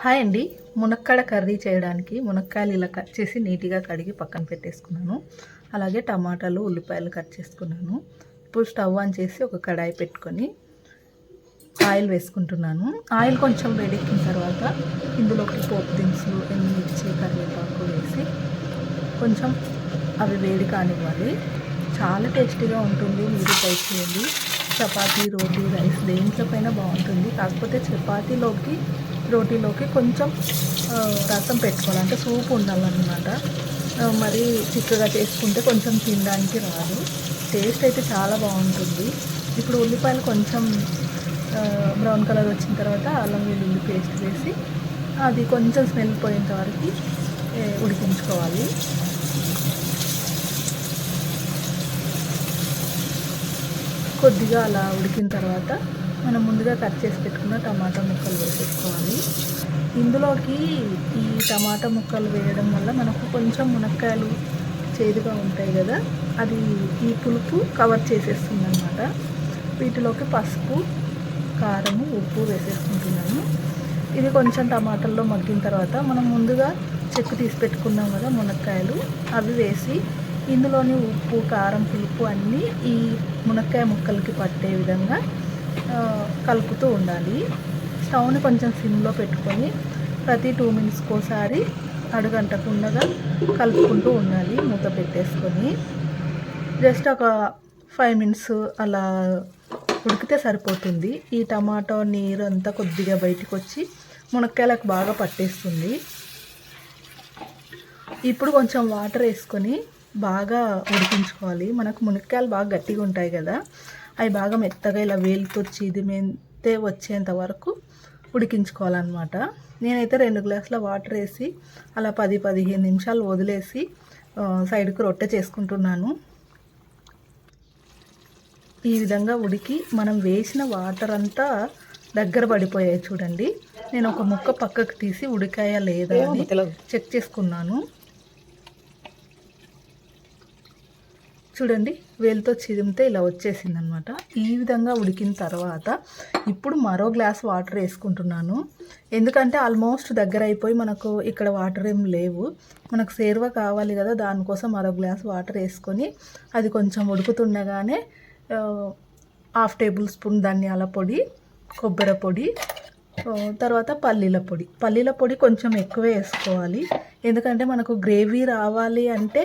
Hi అండి. మునక్కాడ curry చేయడానికి మునక్కాయలు ఇలా కట్ చేసి నీట్గా కడిగి పక్కన పెట్టేసుకున్నాను. అలాగే టమాటాలు ఉల్లిపాయలు కట్ చేసుకున్నాను. ఇప్పుడు స్టవ్ ఆన్ చేసి ఒక కడాయి పెట్టుకొని ఆయిల్ వేసుకుంటున్నాను. ఆయిల్ కొంచెం వేడెక్కిన తర్వాత ఇందులోకి పోపు దినుసులు ఎండుమిర్చి కరివేపాకు వేసి కొంచెం అవి వేడి కానివ్వాలి. చాలా టేస్టీగా ఉంటుంది. మీరు ట్రై చేయండి. చపాతీ రోటీ రైస్ దేంట్లో పైన బాగుంటుంది. కాకపోతే చపాతీలోకి రోటీలోకి కొంచెం రసం పెట్టుకోవాలి. అంటే సూప్ ఉండాలన్నమాట. మరి చిక్కగా చేసుకుంటే కొంచెం తినడానికి రాదు. టేస్ట్ అయితే చాలా బాగుంటుంది. ఇప్పుడు ఉల్లిపాయలు కొంచెం బ్రౌన్ కలర్ వచ్చిన తర్వాత అల్లం వెల్లుల్లి పేస్ట్ వేసి అది కొంచెం స్మెల్ పోయేంత వరకు ఉడికించుకోవాలి. కొద్దిగా అలా ఉడికిన తర్వాత మనం ముందుగా కట్ చేసి పెట్టుకున్న టమాటా ముక్కలు వేసేసుకోవాలి ఇందులోకి ఈ టమాటా ముక్కలు వేయడం వల్ల మనకు కొంచెం మునక్కాయలు చేదుగా ఉంటాయి కదా అది ఈ పులుపు కవర్ చేసేస్తుంది అనమాట వీటిలోకి పసుపు కారము ఉప్పు వేసేసుకుంటున్నాను ఇది కొంచెం టమాటాల్లో మగ్గిన తర్వాత మనం ముందుగా చెక్కు తీసి పెట్టుకున్నాం కదా మునక్కాయలు అవి వేసి ఇందులోని ఉప్పు కారం పులుపు అన్నీ ఈ మునక్కాయ ముక్కలకి పట్టే విధంగా కలుపుతూ ఉండాలి. స్టవ్ని కొంచెం సిమ్లో పెట్టుకొని ప్రతి టూ మినిట్స్కి ఒకసారి అడుగంటకుండగా కలుపుకుంటూ ఉండాలి మూత పెట్టేసుకొని. జస్ట్ ఒక ఫైవ్ మినిట్స్ అలా ఉడికితే సరిపోతుంది. ఈ టమాటో నీరు అంతా కొద్దిగా బయటికి వచ్చి మునక్కాయలకు బాగా పట్టేస్తుంది. ఇప్పుడు కొంచెం వాటర్ వేసుకొని బాగా ఉడికించుకోవాలి. మనకు మునక్కాయలు బాగా గట్టిగా ఉంటాయి కదా. అవి బాగా మెత్తగా ఇలా వేలుతో చిదిమెంతే వచ్చేంత వరకు ఉడికించుకోవాలన్నమాట. నేనైతే రెండు గ్లాసుల వాటర్ వేసి అలా పది పదిహేను నిమిషాలు వదిలేసి సైడ్కి రొట్టె చేసుకుంటున్నాను. ఈ విధంగా ఉడికి మనం వేసిన వాటర్ అంతా దగ్గర పడిపోయాయి చూడండి. నేను ఒక ముక్క పక్కకు తీసి ఉడికాయా లేదా అని చెక్ చేసుకున్నాను. చూడండి వేలుతో చిదిమితే ఇలా వచ్చేసింది అనమాట ఈ విధంగా ఉడికిన తర్వాత ఇప్పుడు మరో గ్లాస్ వాటర్ వేసుకుంటున్నాను. ఎందుకంటే ఆల్మోస్ట్ దగ్గర అయిపోయి మనకు ఇక్కడ వాటర్ ఏం లేవు. మనకు సేర్వ కావాలి కదా దానికోసం మరో గ్లాస్ వాటర్ వేసుకొని అది కొంచెం ఉడుకుతుండగానే హాఫ్ టేబుల్ స్పూన్ ధనియాల పొడి కొబ్బరి పొడి తర్వాత పల్లీల పొడి. పల్లీల పొడి కొంచెం ఎక్కువ వేసుకోవాలి. ఎందుకంటే మనకు గ్రేవీ రావాలి అంటే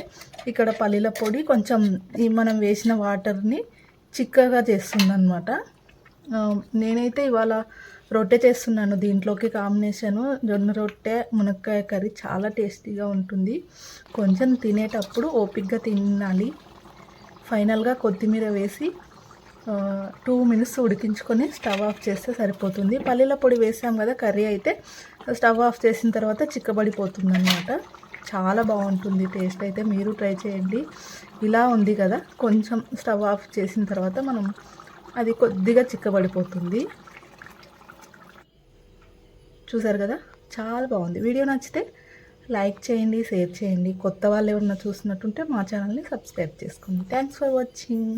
ఇక్కడ పల్లీల పొడి కొంచెం ఈ మనం వేసిన వాటర్ని చిక్కగా చేస్తుందనమాట నేనైతే ఇవాళ రొట్టె చేస్తున్నాను. దీంట్లోకి కాంబినేషను జొన్న రొట్టె మునక్కాయ కర్రీ చాలా టేస్టీగా ఉంటుంది. కొంచెం తినేటప్పుడు ఓపిక్గా తినాలి. ఫైనల్గా కొత్తిమీర వేసి టూ మినిట్స్ ఉడికించుకొని స్టవ్ ఆఫ్ చేస్తే సరిపోతుంది. పల్లీల పొడి వేసాం కదా కర్రీ అయితే. స్టవ్ ఆఫ్ చేసిన తర్వాత చిక్కబడిపోతుంది అనమాట చాలా బాగుంటుంది టేస్ట్ అయితే మీరు ట్రై చేయండి. ఇలా ఉంది కదా కొంచెం స్టవ్ ఆఫ్ చేసిన తర్వాత మనం అది కొద్దిగా చిక్కబడిపోతుంది. చూసారు కదా చాలా బాగుంది. వీడియో నచ్చితే లైక్ చేయండి షేర్ చేయండి. కొత్త వాళ్ళు ఏమన్నా చూసినట్టుంటే మా ఛానల్ని సబ్స్క్రైబ్ చేసుకోండి. Thanks for watching.